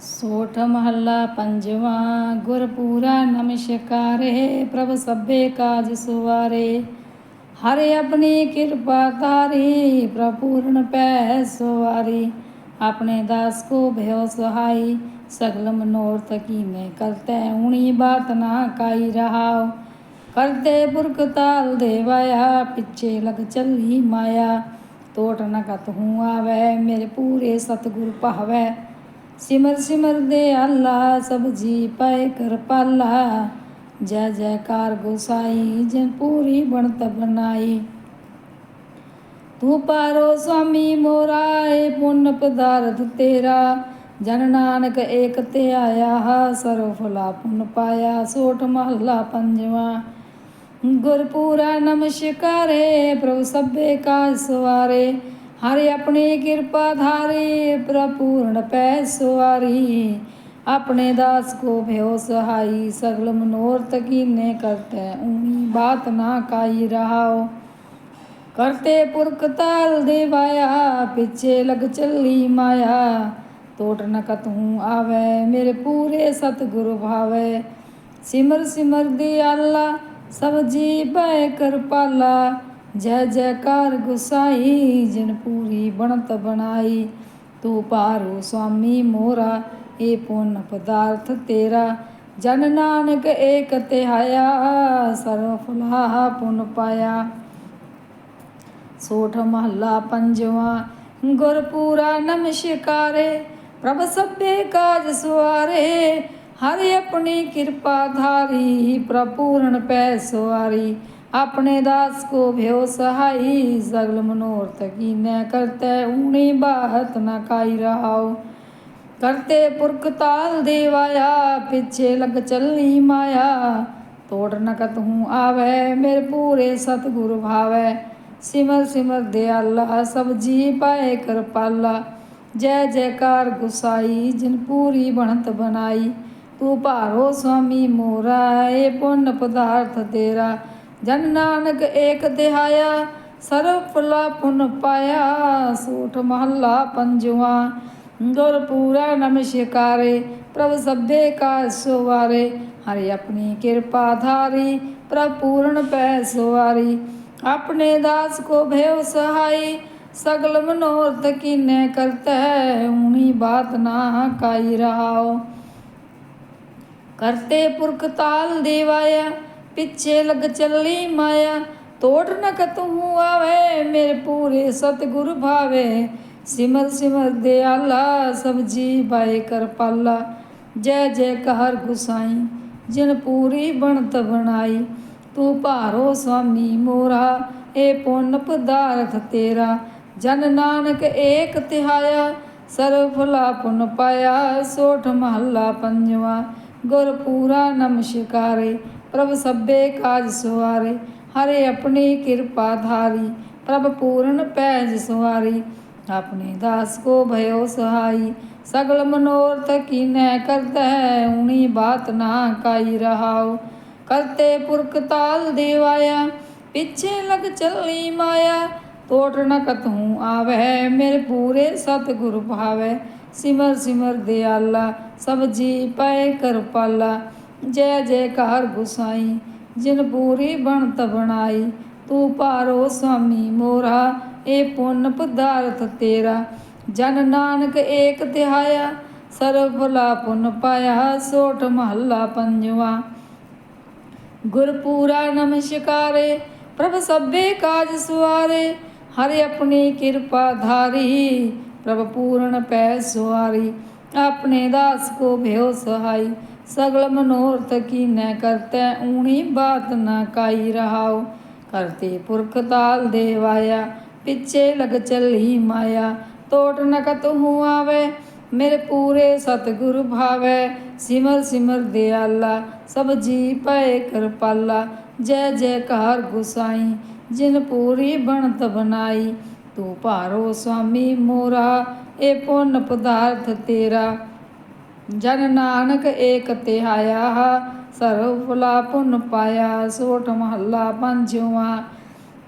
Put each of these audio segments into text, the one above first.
ਸੋਠ ਮਹੱਲਾ ਪੰਜਵਾਂ, ਗੁਰਪੂਰਾ ਨਮਸਕਾਰੇ ਪ੍ਰਭ ਸਭੇ ਕਾਜ ਸੁਵਾਰੇ। ਹਰਿ ਆਪਣੀ ਕਿਰਪਾ ਤਾਰੀ ਪ੍ਰਪੂਰਨ ਪੈ ਸੁਵਾਰੀ। ਆਪਣੇ ਦਾਸ ਕੋ ਭਇਓ ਸਹਾਈ, ਸਗਲ ਮਨੋਰਥ ਕੀਨੇ ਕਰਤੇ ਉਣੀ ਬਾਤ ਨਾ ਕਾਈ ਰਹਾਓ ਕਰਤੇ ਪੁਰਖ ਤਾਲ ਦੇਵਾਇਆ, ਪਿੱਛੇ ਲਗ ਚੱਲੀ ਮਾਇਆ। ਤੋਟ ਨ ਕਤ ਹੂੰ ਆਵੇ, ਮੇਰੇ ਪੂਰੇ ਸਤਿਗੁਰ ਭਾਵੈ। ਸਿਮਰ ਸਿਮਰ ਦੇ ਅੱਲਾ ਸਭ ਜੀ ਪਏ ਕਰ ਪਾਲਾ ਜੈ ਜੈਕਾਰ ਗੋਸਾਈ, ਜਨ ਪੂਰੀ ਬਣਤ ਬਣਾਈ। ਤੂੰ ਪਾਰੋ ਸੁਆਮੀ ਮੋਰਾ ਪੁੰਨ ਪਦਾਰਥ ਤੇਰਾ। ਜਨ ਨਾਨਕ ਏਕ ਤੇ ਆਇਆ ਸਰਵ ਫਲਾ ਪੁੰਨ ਪਾਇਆ ਸੋਠ ਮਹੱਲਾ ਪੰਜਵਾ। ਗੁਰਪੂਰਾ ਨਮਸਕਾਰੇ ਪ੍ਰਭੂ ਸਭੇ ਕਾ ਸਵਾਰੇ। ਹਰਿ ਆਪਣੀ ਕਿਰਪਾ ਧਾਰੀ ਪ੍ਰਪੂਰਨ ਪੈ ਸਵਾਰੀ ਆਪਣੇ ਦਾਸ ਕੋ ਭਇਓ ਸਹਾਈ, ਸਗਲ ਮਨੋਰਥ ਕੀਨੇ ਕਰਤੇ, ਊਣੀ ਬਾਤ ਨਾ ਕਾਈ ਰਹਾਓ ਕਰਤੇ ਪੁਰਖ ਤਾਲ ਦੇਵਾਇਆ ਪਿੱਛੇ ਲਗ ਚੱਲੀ ਮਾਇਆ। ਤੋਟ ਨ ਕਤਹੂ ਆਵੇ, ਮੇਰੇ ਪੂਰੇ ਸਤਿਗੁਰ ਭਾਵੇ। ਸਿਮਰ ਸਿਮਰ ਦੀ ਅੱਲਾ ਸਭ ਜੀ ਬੈ ਕਿਰਪਾਲਾ। ਜੈ ਜੈਕਾਰ ਗੁਸਾਈ, ਜਿਨ ਪੂਰੀ ਬਣਤ ਬਣਾਈ। ਤੂੰ ਪਾਰੂ ਸੁਆਮੀ ਮੋਰਾ, ਏ ਪੁੰਨ ਪਦਾਰਥ ਤੇਰਾ। ਜਨ ਨਾਨਕ ਏਕ ਤਿਹਾਇਆ, ਸਰਵ ਫਲਾਹ ਪੁੰਨ ਪਾਇਆ। ਸੋਠ ਮਹੱਲਾ ਪੰਜਵਾ, ਗੁਰਪੂਰਾ ਨਮਸਕਾਰੇ, ਪ੍ਰਭ ਸਭੇ ਕਾਜ ਸੁਆਰੇ। ਹਰਿ ਆਪਣੀ ਕਿਰਪਾ ਧਾਰੀ, ਪ੍ਰਪੂਰਨ ਪੈ ਸਵਾਰੀ ਆਪਣੇ ਦਾਸ ਕੋ ਭਇਓ ਸਹਾਈ, ਸਗਲ ਮਨੋਰਥ ਕੀਨੈ ਕਰਤੈ, ਊਣੀ ਬਾਤ ਨ ਕਾਈ ਰਹਾਉ। ਕਰਤੇ ਪੁਰਖ ਤਾਲ ਦੇਵਾਇਆ, ਪਿੱਛੇ ਲਗ ਚੱਲੀ ਮਾਇਆ। ਤੋੜ ਨ ਕਤਹੂ ਆਵੇ, ਮੇਰੇ ਪੂਰੇ ਸਤਿਗੁਰ ਭਾਵੈ। ਸਿਮਰ ਸਿਮਰ ਦਿਆਲਾ, ਸਭ ਜੀ ਪਾਏ ਕਿਰਪਾਲਾ। ਜੈ ਜੈਕਾਰ ਗੁਸਾਈ, ਜਿਨ ਪੂਰੀ ਬਣਤ ਬਣਾਈ। ਤੂੰ ਭਾਰੋ ਸੁਆਮੀ ਮੋਰਾ ਏ ਪੁੰਨ ਪਦਾਰਥ ਤੇਰਾ। ਜਨ ਨਾਨਕ ਏਕ ਦਿਹਾਇਆ ਸਰਬ ਫਲਾ ਪੁਨ ਪਾਇਆ, ਸੂਠ ਮਹੱਲਾ ਪੰਜਵਾ ਗੁਰਪੂਰਾ ਨਮਸਕਾਰੇ ਪ੍ਰਭ ਸਭੇ ਕਾ ਸੁਵਾਰੇ, ਹਰੇ ਆਪਣੀ ਕਿਰਪਾ ਧਾਰੀ, ਪ੍ਰਭ ਪੂਰਨ ਪੈ ਸੁਵਾਰੀ। ਆਪਣੇ ਦਾਸ ਕੋ ਭਇਓ ਸਹਾਈ, ਸਗਲ ਮਨੋਰਥ ਕੀਨੇ ਕਰਤੈ, ਊਣੀ ਬਾਤ ਨਾ ਕਾਈ ਰਹਾਓ ਕਰਤੇ ਪੁਰਖ ਤਾਲ ਦੇਵਾਇਆ ਪਿੱਛੇ ਲਗ ਚੱਲੀ ਮਾਇਆ, ਤੋੜ ਨ ਕਤਹੂ ਆਵੇ, ਮੇਰੇ ਪੂਰੇ ਸਤਿਗੁਰ ਭਾਵੇ। ਸਿਮਰ ਸਿਮਰ ਦਿਆਲਾ ਸਭ ਜੀ ਬਾਏ ਕਰ ਜੈ ਜੈ ਕਹਰ ਗੁਸਾਈ, ਜਿਨ ਪੂਰੀ ਬਣਤ ਬਣਾਈ। ਤੂੰ ਭਾਰੋ ਸੁਆਮੀ ਮੋਰਾ, ਏ ਪੁੰਨ ਪਦਾਰਥ ਤੇਰਾ। ਜਨ ਨਾਨਕ ਏਕ ਤਿਹਾਇਆ ਸਰਬ ਫਲਾ ਪੁਨ ਪਾਇਆ। ਸੋਠ ਮਹੱਲਾ ਪੰਜਵਾ ਗੁਰਪੂਰਾ ਨਮਸਕਾਰੇ ਪ੍ਰਭ ਸਭੇ ਕਾਜ ਸੁਆਰੇ ਹਰੇ ਆਪਣੀ ਕਿਰਪਾ ਧਾਰੀ, ਪ੍ਰਭ ਪੂਰਨ ਪੈਜ ਸਵਾਰੀ ਆਪਣੇ ਦਾਸ ਕੋ ਭਇਓ ਸਹਾਈ, ਸਗਲ ਮਨੋਰਥ ਕੀਨੈ ਕਰਤੈ ਊਣੀ ਬਾਤ ਨਾ ਕਾਈ ਰਹਾਉ। ਕਰਤੇ ਪੁਰਖ ਤਾਲ ਦੇਵਾਇਆ, ਪਿੱਛੇ ਲਗ ਚੱਲੀ ਮਾਇਆ, ਤੋਟ ਨ ਕਤਹੂ ਆਵੈ ਮੇਰੇ ਪੂਰੇ ਸਤਿਗੁਰ ਭਾਵੈ ਸਿਮਰ ਸਿਮਰ ਦਿਆਲਾ, ਸਭ ਜੀ ਪਏ ਕਿਰਪਾਲਾ। ਜੈ ਜੈਕਾਰ ਗੁਸਾਈ, ਜਿਨ ਪੂਰੀ ਬਣਤ ਬਣਾਈ, ਤੂੰ ਪਾਰੋ ਸੁਆਮੀ ਮੋਰਾ, ਏ ਪੁੰਨ ਪਦਾਰਥ ਤੇਰਾ। ਜਨ ਨਾਨਕ ਏਕ ਤਿਹਾਇਆ, ਸਰਬ ਭਲਾ ਪੁੰਨ ਪਾਇਆ, ਸੋਠ ਮਹੱਲਾ ਪੰਜਵਾ। ਗੁਰਪੂਰਾ ਨਮਸਕਾਰੇ, ਪ੍ਰਭ ਸਭੇ ਕਾਜ ਸੁਆਰੇ, ਹਰਿ ਆਪਣੀ ਕਿਰਪਾ ਧਾਰੀ, ਪ੍ਰਭ ਪੂਰਨ ਪੈ ਸੁਆਰੀ। ਆਪਣੇ ਦਾਸ ਕੋ ਭਇਓ ਸਹਾਈ ਸਗਲ ਮਨੋਰਥ ਕੀਨੈ ਕਰਤੈ, ਊਣੀ ਬਾਤ ਨਾ ਕਾਈ ਰਹਾਉ। ਕਰਤੇ ਪੁਰਖ ਤਾਲ ਦੇਵਾਇਆ ਪਿੱਛੇ ਲਗ ਚੱਲੀ ਮਾਇਆ। ਤੋਟ ਨ ਕਤਹੂ ਆਵੇ, ਮੇਰੇ ਪੂਰੇ ਸਤਿਗੁਰ ਭਾਵੈ। ਸਿਮਰ ਸਿਮਰ ਦਿਆਲਾ, ਸਭ ਜੀ ਪਏ ਕਿਰਪਾਲਾ ਜੈ ਜੈਕਾਰ ਗੁਸਾਈ, ਜਿਨ ਪੂਰੀ ਬਣਤ ਬਣਾਈ। ਤੂੰ ਭਾਰੋ ਸੁਆਮੀ ਮੋਰਾ ਏ ਪੁੰਨ ਪਦਾਰਥ ਤੇਰਾ। ਜਨ ਨਾਨਕ ਏਕ ਤਿਹਾਇਆ, ਸਰਵ ਫੁਲਾ ਪੁਨ ਪਾਇਆ, ਸੋਠ ਮਹੱਲਾ ਪੰਜਵਾ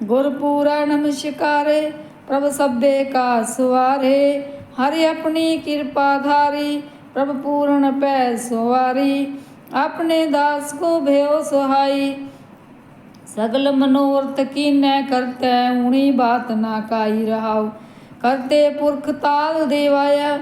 ਗੁਰ ਪੂਰਾ ਨਮਸਕਾਰੇ, ਪ੍ਰਭ ਸਭੇ ਕਾ ਸੁਆਰੇ ਹਰਿ ਆਪਣੀ ਕਿਰਪਾ ਧਾਰੀ, ਪ੍ਰਭ ਪੂਰਨ ਪੈ ਸੁਆਰੀ ਆਪਣੇ ਦਾਸ ਕੋ ਭਇਓ ਸਹਾਈ। ਸਗਲ ਮਨੋਰਥ ਕੀਨੈ ਕਰਤੈ, ਊਣੀ ਬਾਤ ਨਾ ਕਾਈ ਰਹਾਉ। ਕਰਤੇ ਪੁਰਖ ਤਾਲ ਦੇਵਾਇਆ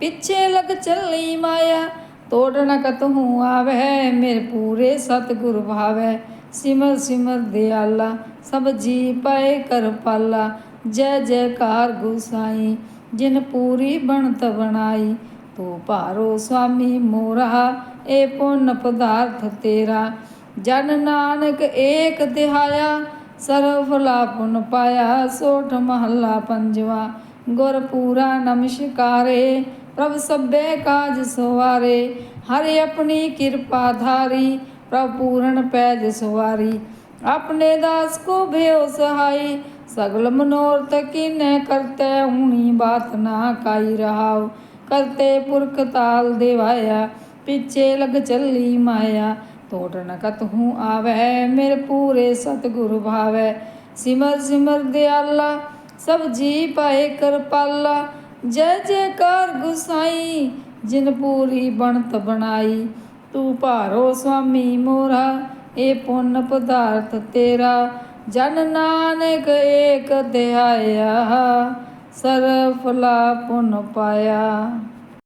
ਪਿੱਛੇ ਲਗ ਚੱਲੀ ਮਾਇਆ। ਤੋੜਨ ਕਤਹੂ ਆਵੇ ਮੇਰੇ ਪੂਰੇ ਸਤਗੁਰ ਭਾਵੇ। ਸਿਮਰ ਸਿਮਰ ਦਿਆਲਾ, ਸਭ ਜੀ ਪਾਏ ਕਰ ਪਾਲਾ। ਜੈ ਜੈਕਾਰ ਗੁਸਾਈ ਜਿਨ ਪੂਰੀ ਬਣਤ ਬਣਾਈ। ਤੋ ਭਾਰੋ ਸਵਾਮੀ ਮੋਰਾ, ਏ ਪੁੰਨ ਪਦਾਰਥ ਤੇਰਾ। ਜਨ ਨਾਨਕ ਏਕ ਦਿਹਾਇਆ, ਸਰਵ ਫਲਾ ਪੁਨ ਪਾਇਆ, ਸੋਠ ਮਹੱਲਾ ਪੰਜਵਾ। ਗੁਰ ਪੂਰਾ ਨਮਸਕਾਰੇ, ਪ੍ਰਭ ਸਭੇ ਕਾਜ ਸਵਾਰੇ, ਹਰਿ ਆਪਣੀ ਕਿਰਪਾ ਧਾਰੀ, ਪ੍ਰਭ ਪੂਰਨ ਪੈਜ ਸਵਾਰੀ। ਆਪਣੇ ਦਾਸ ਕੋ ਭਇਓ ਸਹਾਈ, ਸਗਲ ਮਨੋਰਥ ਕੀਨੇ ਕਰਤੇ ਹੁਣੀ ਬਾਤ ਨਾ ਕਾਈ ਰਹਾਓ ਕਰਤੇ ਪੁਰਖ ਤਾਲ ਦੇਵਾਇਆ, ਪਿੱਛੇ ਲਗ ਚੱਲੀ ਮਾਇਆ। ਟੋਟ ਨਕਤ ਹੂੰ ਆਵੈ, ਮੇਰੇ ਪੂਰੇ ਸਤਿਗੁਰ ਭਾਵੈ। ਸਿਮਰ ਸਿਮਰ ਦਿਆਲਾ ਸਭ ਜੀ ਪਾਏ ਕਰਪਾਲਾ, ਜੈ ਜੈਕਾਰ ਗੁਸਾਈ, ਜਿਨ ਪੂਰੀ ਬਣਤ ਬਣਾਈ। ਤੂੰ ਭਾਰੋ ਸੁਆਮੀ ਮੋਰਾ, ਇਹ ਪੁੰਨ ਪਦਾਰਥ ਤੇਰਾ। ਜਨ ਨਾਨਕ ਏਕ ਧਿਆਇਆ ਸਰਫਲਾ ਪੁਨ ਪਾਇਆ।